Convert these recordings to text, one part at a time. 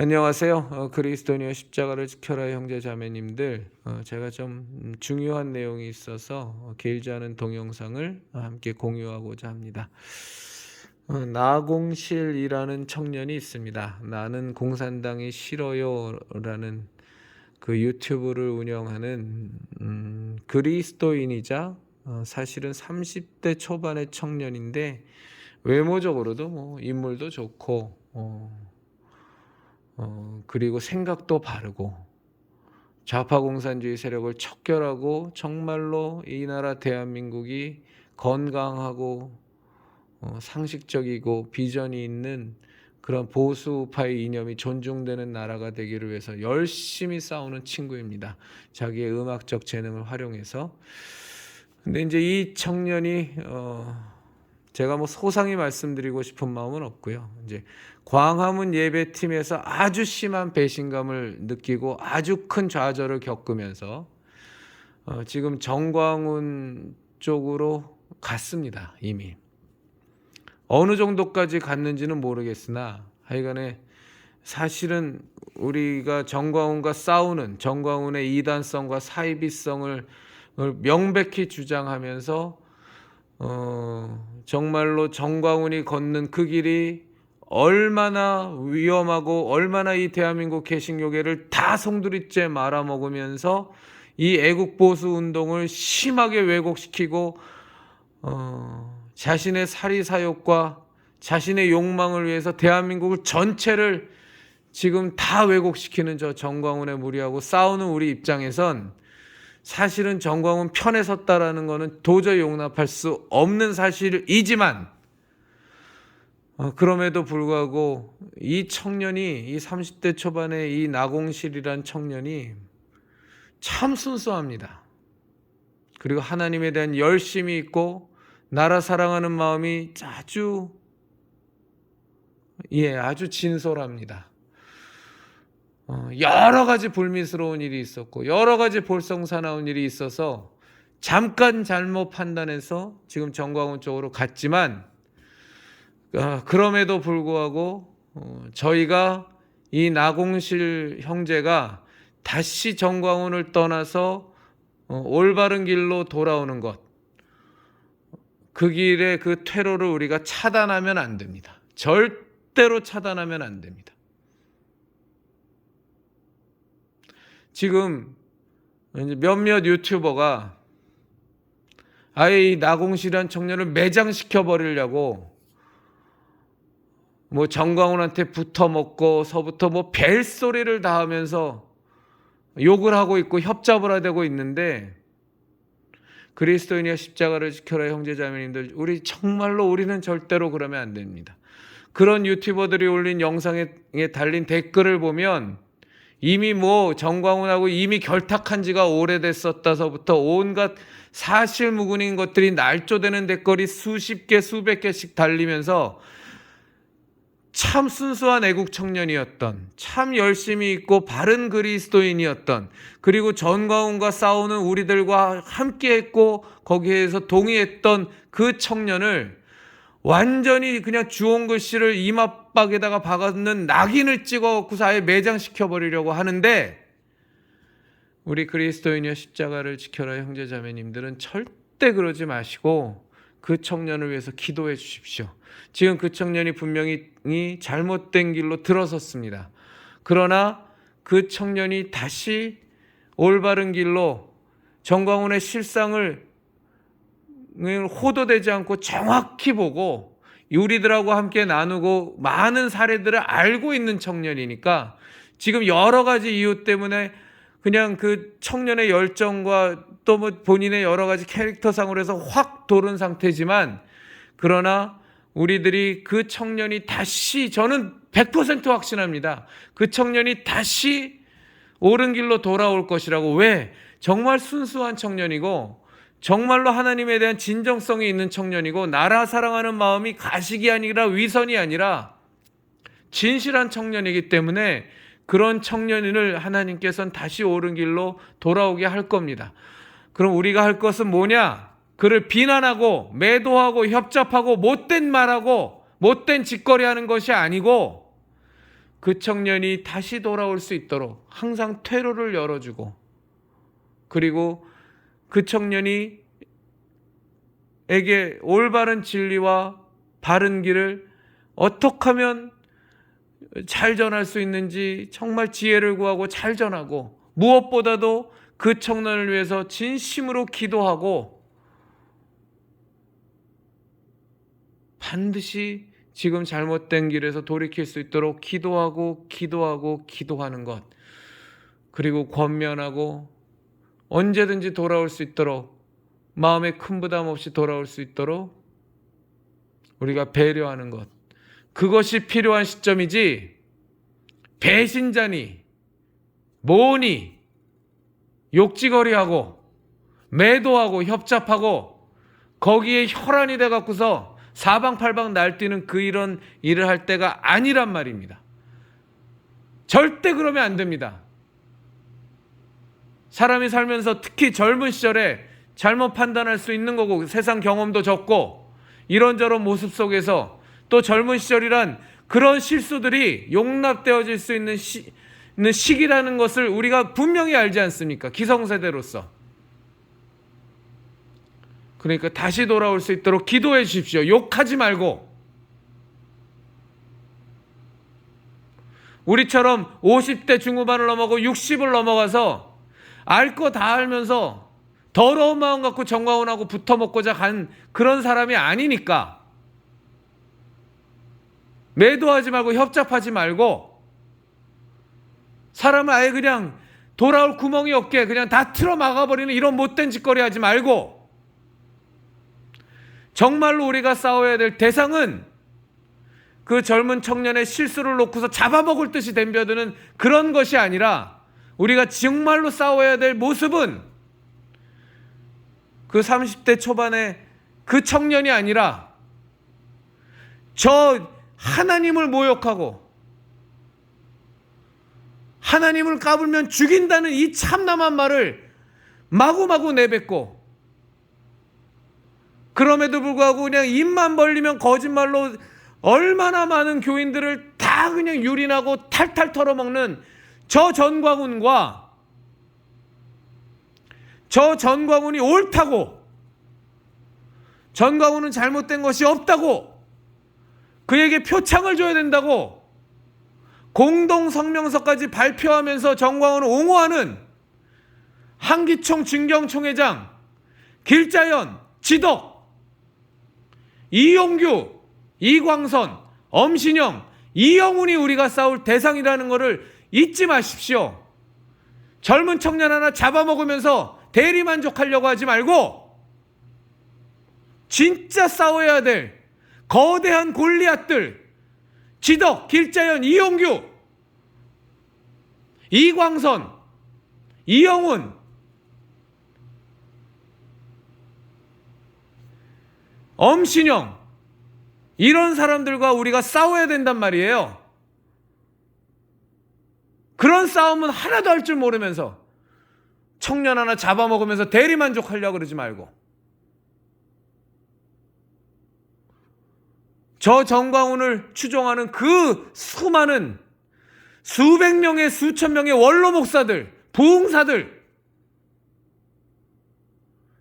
안녕하세요. 어, 그리스도니어 십자가를 지켜라 형제 자매님들. 어, 제가 좀 음, 중요한 내용이 있어서 어, 길지 않은 동영상을 함께 공유하고자 합니다. 어, 나공실이라는 청년이 있습니다. 나는 공산당이 싫어요라는 그 유튜브를 운영하는 음, 그리스도인이자 어, 사실은 30대 초반의 청년인데 외모적으로도 뭐 인물도 좋고 어, 어, 그리고 생각도 바르고 좌파 공산주의 세력을 척결하고 정말로 이 나라 대한민국이 건강하고 어, 상식적이고 비전이 있는 그런 보수파의 이념이 존중되는 나라가 되기를 위해서 열심히 싸우는 친구입니다. 자기의 음악적 재능을 활용해서. 근데 이제 이 청년이 어, 제가 뭐 소상히 말씀드리고 싶은 마음은 없고요. 이제 광화문 예배팀에서 아주 심한 배신감을 느끼고 아주 큰 좌절을 겪으면서 어, 지금 정광훈 쪽으로 갔습니다. 이미 어느 정도까지 갔는지는 모르겠으나 하여간에 사실은 우리가 정광훈과 싸우는 정광훈의 이단성과 사이비성을 명백히 주장하면서 어, 정말로 정광훈이 걷는 그 길이 얼마나 위험하고 얼마나 이 대한민국 개신교계를 다 송두리째 말아먹으면서 이 애국 보수 운동을 심하게 왜곡시키고 어, 자신의 사리 사욕과 자신의 욕망을 위해서 대한민국을 전체를 지금 다 왜곡시키는 저 정광훈의 무리하고 싸우는 우리 입장에선 사실은 정광훈 편에 섰다라는 것은 도저히 용납할 수 없는 사실이지만 어, 그럼에도 불구하고 이 청년이 이 30대 초반의 이 나공실이란 청년이 참 순수합니다. 그리고 하나님에 대한 열심이 있고 나라 사랑하는 마음이 아주 예 아주 진솔합니다. 어, 여러 가지 불미스러운 일이 있었고 여러 가지 볼썽사나운 일이 있어서 잠깐 잘못 판단해서 지금 정광훈 쪽으로 갔지만 어, 그럼에도 불구하고 어, 저희가 이 나공실 형제가 다시 정광훈을 떠나서 어, 올바른 길로 돌아오는 것, 그 길의 그 퇴로를 우리가 차단하면 안 됩니다. 절대로 차단하면 안 됩니다. 지금 몇몇 유튜버가 아예 이 나공실한 청년을 매장시켜 버리려고 뭐 정광훈한테 붙어 먹고 서부터 뭐 벨소리를 다 하면서 욕을 하고 있고 협잡을 하고 있는데 그리스도인의 십자가를 지켜라 형제자매님들 우리 정말로 우리는 절대로 그러면 안 됩니다. 그런 유튜버들이 올린 영상에 달린 댓글을 보면 이미 뭐 정광훈하고 이미 결탁한 지가 오래됐었다서부터 온갖 사실 무근인 것들이 날조되는 댓글이 수십 개 수백 개씩 달리면서 참 순수한 애국 청년이었던 참 열심히 있고 바른 그리스도인이었던 그리고 전광훈과 싸우는 우리들과 함께 했고 거기에서 동의했던 그 청년을 완전히 그냥 주홍 글씨를 이마박에다가 박았는 낙인을 찍어 그 아예 매장시켜 버리려고 하는데 우리 그리스도인의 십자가를 지켜라 형제 자매님들은 절대 그러지 마시고 그 청년을 위해서 기도해 주십시오. 지금 그 청년이 분명히 잘못된 길로 들어섰습니다. 그러나 그 청년이 다시 올바른 길로 정광훈의 실상을 호도되지 않고 정확히 보고 우리들하고 함께 나누고 많은 사례들을 알고 있는 청년이니까 지금 여러 가지 이유 때문에 그냥 그 청년의 열정과 또 뭐 본인의 여러 가지 캐릭터상으로 해서 확 도른 상태지만 그러나 우리들이 그 청년이 다시 저는 100% 확신합니다. 그 청년이 다시 옳은 길로 돌아올 것이라고 왜? 정말 순수한 청년이고 정말로 하나님에 대한 진정성이 있는 청년이고 나라 사랑하는 마음이 가식이 아니라 위선이 아니라 진실한 청년이기 때문에 그런 청년을 하나님께서는 다시 옳은 길로 돌아오게 할 겁니다. 그럼 우리가 할 것은 뭐냐? 그를 비난하고 매도하고 협잡하고 못된 말하고 못된 짓거리 하는 것이 아니고 그 청년이 다시 돌아올 수 있도록 항상 퇴로를 열어주고 그리고 그 청년이 에게 올바른 진리와 바른 길을 어떻게 하면 잘 전할 수 있는지 정말 지혜를 구하고 잘 전하고 무엇보다도 그 청년을 위해서 진심으로 기도하고 반드시 지금 잘못된 길에서 돌이킬 수 있도록 기도하고 기도하고 기도하는 것. 그리고 권면하고 언제든지 돌아올 수 있도록 마음에 큰 부담 없이 돌아올 수 있도록 우리가 배려하는 것 그것이 필요한 시점이지 배신자니 뭐니 욕지거리하고 매도하고 협잡하고 거기에 혈안이 돼 갖고서 사방팔방 날뛰는 그 이런 일을 할 때가 아니란 말입니다. 절대 그러면 안 됩니다. 사람이 살면서 특히 젊은 시절에 잘못 판단할 수 있는 거고 세상 경험도 적고 이런저런 모습 속에서 또 젊은 시절이란 그런 실수들이 용납되어질 수 있는, 시, 있는 시기라는 것을 우리가 분명히 알지 않습니까? 기성세대로서. 그러니까 다시 돌아올 수 있도록 기도해 주십시오. 욕하지 말고. 우리처럼 50대 중후반을 넘어가고 60을 넘어가서 알 거 다 알면서 더러운 마음 갖고 정광훈하고 붙어 먹고자 간 그런 사람이 아니니까. 매도하지 말고 협잡하지 말고 사람을 아예 그냥 돌아올 구멍이 없게 그냥 다 틀어 막아버리는 이런 못된 짓거리 하지 말고 정말로 우리가 싸워야 될 대상은 그 젊은 청년의 실수를 놓고서 잡아먹을 듯이 덤벼드는 그런 것이 아니라 우리가 정말로 싸워야 될 모습은 그 30대 초반의 그 청년이 아니라 저 하나님을 모욕하고 하나님을 까불면 죽인다는 이 참남한 말을 마구마구 내뱉고 그럼에도 불구하고 그냥 입만 벌리면 거짓말로 얼마나 많은 교인들을 다 그냥 유린하고 탈탈 털어먹는 저 전광훈과 저 전광훈이 옳다고 전광훈은 잘못된 것이 없다고 그에게 표창을 줘야 된다고 공동 성명서까지 발표하면서 정광훈을 옹호하는 한기총 진경총회장 길자연 지덕 이용규 이광선 엄신영 이영훈이 우리가 싸울 대상이라는 것을 잊지 마십시오. 젊은 청년 하나 잡아먹으면서 대리 만족하려고 하지 말고 진짜 싸워야 될 거대한 골리앗들 지덕, 길자연, 이용규, 이광선, 이영훈 엄신영 이런 사람들과 우리가 싸워야 된단 말이에요. 그런 싸움은 하나도 할 줄 모르면서 청년 하나 잡아먹으면서 대리만족하려고 그러지 말고. 저 정광훈을 추종하는 그 수많은 수백 명의 수천 명의 원로 목사들, 부흥사들.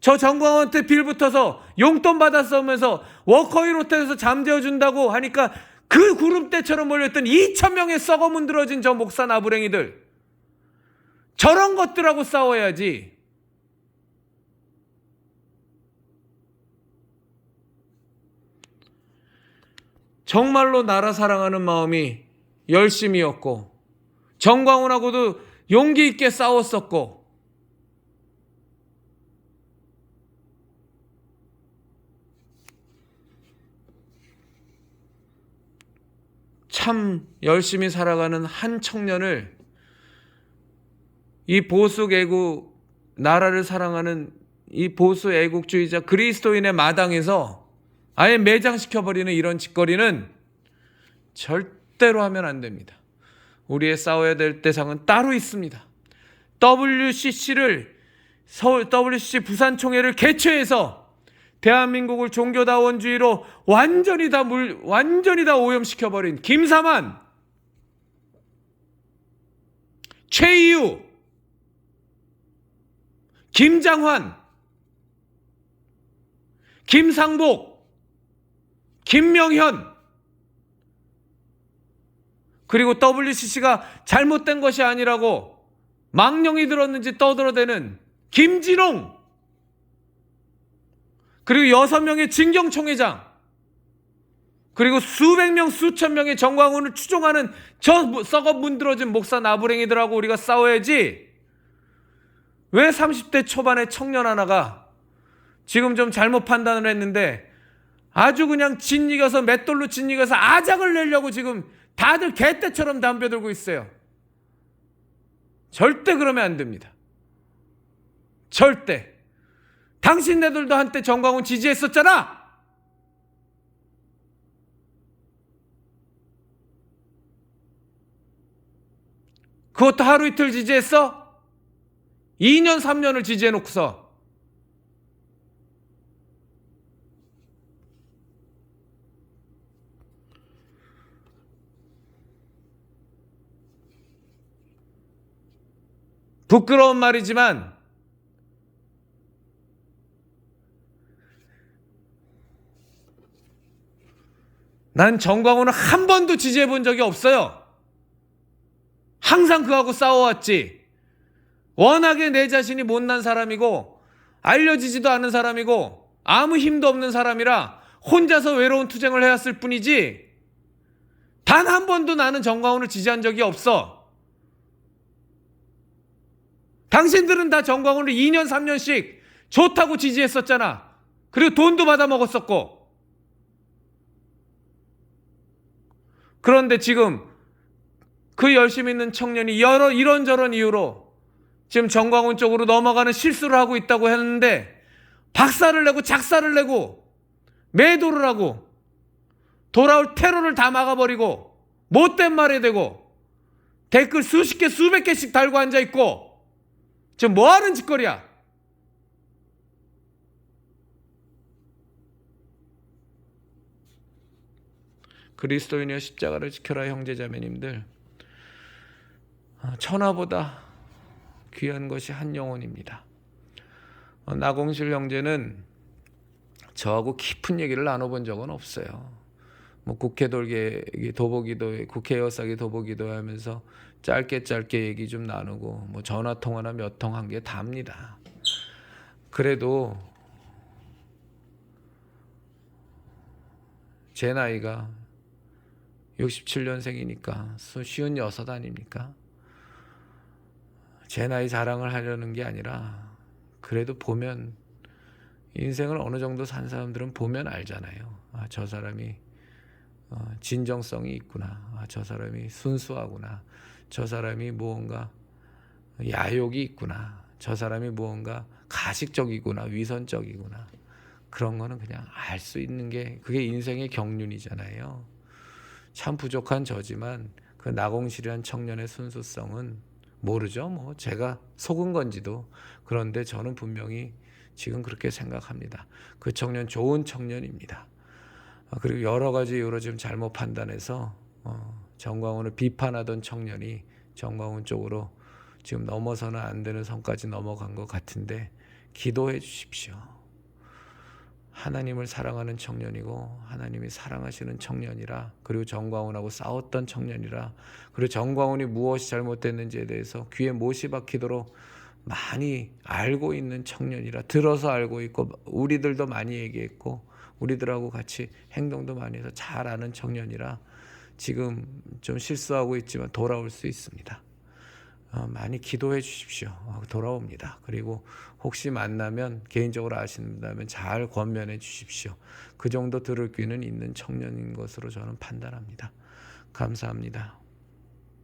저 정광훈한테 빌붙어서 용돈 받았으면서 워커힐 호텔에서 잠재워 준다고 하니까 그 구름 때처럼 몰렸던 2천 명의 썩어 문드러진 저 목사 나부랭이들 저런 것들하고 싸워야지. 정말로 나라 사랑하는 마음이 열심이었고 정광훈하고도 용기 있게 싸웠었고 참 열심히 살아가는 한 청년을 이 보수 애국 나라를 사랑하는 이 보수 애국주의자 그리스도인의 마당에서 아예 매장시켜 버리는 이런 짓거리는 절대로 하면 안 됩니다. 우리의 싸워야 될 대상은 따로 있습니다. WCC를 서울 WCC 부산총회를 개최해서 대한민국을 종교다원주의로 완전히 다 물, 완전히 다 오염시켜버린 김사만. 최이유, 김장환, 김상복, 김명현, 그리고 WCC가 잘못된 것이 아니라고 망령이 들었는지 떠들어대는 김진홍, 그리고 여섯 명의 진경총회장, 그리고 수백 명, 수천 명의 정광훈을 추종하는 저 썩어 문드러진 목사 나부랭이들하고 우리가 싸워야지. 왜 30대 초반의 청년 하나가 지금 좀 잘못 판단을 했는데 아주 그냥 진이겨서 맷돌로 진이겨서 아작을 내려고 지금 다들 개떼처럼 담배 들고 있어요. 절대 그러면 안 됩니다. 절대. 당신네들도 한때 정광훈 지지했었잖아. 그것도 하루 이틀 지지했어? 2년, 3년을 지지해놓고서. 부끄러운 말이지만 난 정광훈을 한 번도 지지해 본 적이 없어요. 항상 그하고 싸워왔지. 워낙에 내 자신이 못난 사람이고 알려지지도 않은 사람이고 아무 힘도 없는 사람이라 혼자서 외로운 투쟁을 해왔을 뿐이지 단 한 번도 나는 정광훈을 지지한 적이 없어. 당신들은 다 정광훈을 2년 3년씩 좋다고 지지했었잖아. 그리고 돈도 받아 먹었었고. 그런데 지금 그 열심히 있는 청년이 여러 이런저런 이유로 지금 정광훈 쪽으로 넘어가는 실수를 하고 있다고 했는데 박살을 내고 작살을 내고 매도를 하고 돌아올 테러를 다 막아버리고 못된 말이 되고 댓글 수십 개 수백 개씩 달고 앉아 있고 지금 뭐 하는 짓거리야? 그리스도인의 십자가를 지켜라 형제자매님들 어, 천하보다 귀한 것이 한 영혼입니다. 어, 나공실 형제는 저하고 깊은 얘기를 나눠본 적은 없어요. 뭐 국회 돌게 도보기도 국회 여사기 도보기도 하면서 짧게 짧게 얘기 좀 나누고 뭐 전화 통화나 몇 통 한 게 답니다. 그래도 제 나이가 67년생이니까 쉬운 여섯 아닙니까? 제 나이 자랑을 하려는 게 아니라 그래도 보면 인생을 어느 정도 산 사람들은 보면 알잖아요. 아, 저 사람이 어, 진정성이 있구나. 아, 저 사람이 순수하구나. 저 사람이 무언가 야욕이 있구나. 저 사람이 무언가 가식적이구나. 위선적이구나. 그런 거는 그냥 알 수 있는 게 그게 인생의 경륜이잖아요. 참 부족한 저지만 그 나공실한 청년의 순수성은 모르죠. 뭐 제가 속은 건지도 그런데 저는 분명히 지금 그렇게 생각합니다. 그 청년 좋은 청년입니다. 어, 그리고 여러 가지 이유로 지금 잘못 판단해서 어, 정광훈을 비판하던 청년이 정광훈 쪽으로 지금 넘어서는 안 되는 선까지 넘어간 것 같은데 기도해 주십시오. 하나님을 사랑하는 청년이고 하나님이 사랑하시는 청년이라 그리고 정광훈하고 싸웠던 청년이라 그리고 정광훈이 무엇이 잘못됐는지에 대해서 귀에 못이 박히도록 많이 알고 있는 청년이라 들어서 알고 있고 우리들도 많이 얘기했고 우리들하고 같이 행동도 많이 해서 잘 아는 청년이라 지금 좀 실수하고 있지만 돌아올 수 있습니다. 어, 많이 기도해 주십시오. 어, 돌아옵니다. 그리고 혹시 만나면 개인적으로 아신다면 잘 권면해 주십시오. 그 정도 들을 귀는 있는 청년인 것으로 저는 판단합니다. 감사합니다.